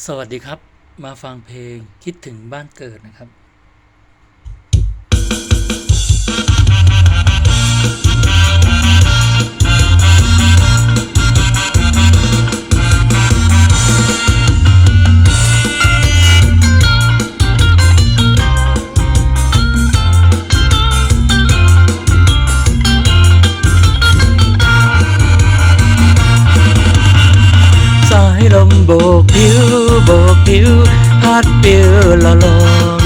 สวัสดีครับ มาฟังเพลงคิดถึงบ้านเกิดนะครับ สายลมโบกผิวโบกผิวพัดปิวละลม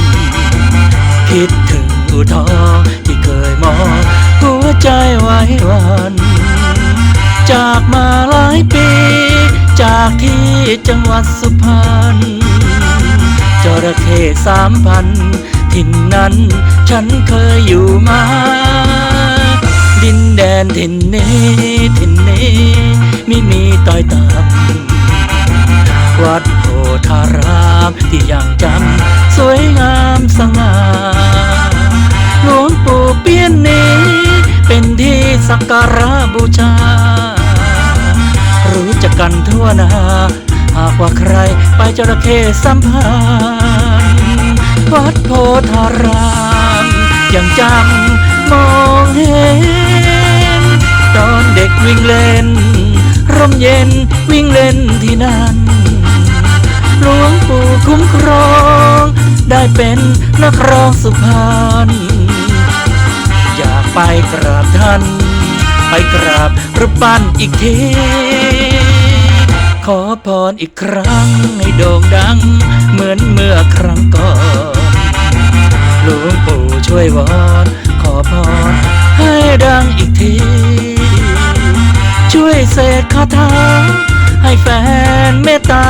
คิดถึงอุทองที่เคยมองหัวใจไว้วันจากมาหลายปี จากที่จังหวัดสุพรรณจระเข้สามพันถิ่นนั้นฉันเคยอยู่มา ดินแดนถิ่นนี้ถิ่นนี้ไม่มีต้อยต่ำ วัดโพธารามที่ยังจำสวยงามสง่าหลวงปู่เปี้ยนนี้เป็นที่สักการะบูชา รู้จักกันทั่วนาหากว่าใครไปจระเข้สัมพันธ์วัดโพธารามยังจำมองเห็น ตอนเด็กวิ่งเล่น ร่มเย็นวิ่งเล่นที่นั่น ได้เป็นนักร้องสุพรรณอยากไปกราบท่าน ไปกราบรูปปั้นอีกที ขอพรอีกครั้งให้โด่งดัง เหมือนเมื่อครั้งก่อนหลวงปู่ช่วยวอนขอพรให้ดังอีกที ช่วยเสกคาถาให้แฟนเมตตา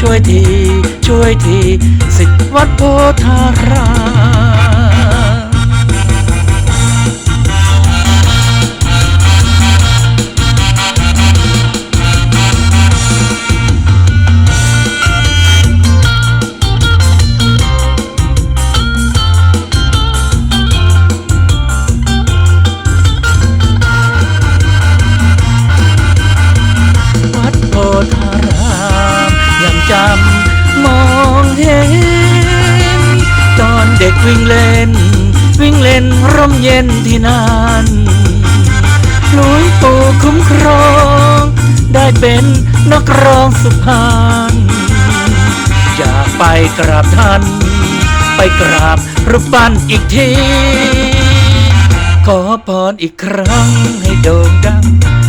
ช่วยที ช่วยที สิทธิวัดโพธาร วิ่งเล่น วิ่งเล่นร่มเย็นที่นั่นหลวงปู่คุ้มครอง ได้เป็นนักร้องสุพรรณอยากไปกราบท่าน ไปกราบรูปปั้นอีกที ขอพรอีกครั้งให้โด่งดัง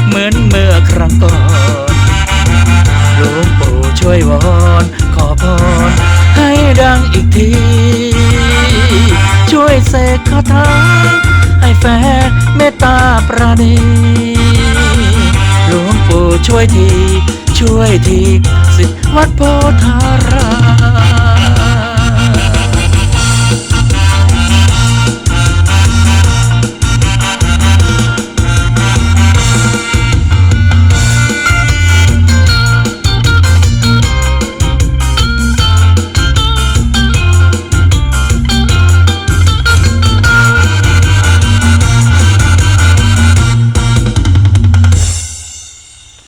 เหมือนเมื่อครั้งก่อนหลวงปู่ช่วยวอน ขอพรให้ดังอีกที เสกคาถาให้แฟนเมตตาปราณีหลวงปู่ช่วยที ช่วยที สิทธิวัดโพธาราม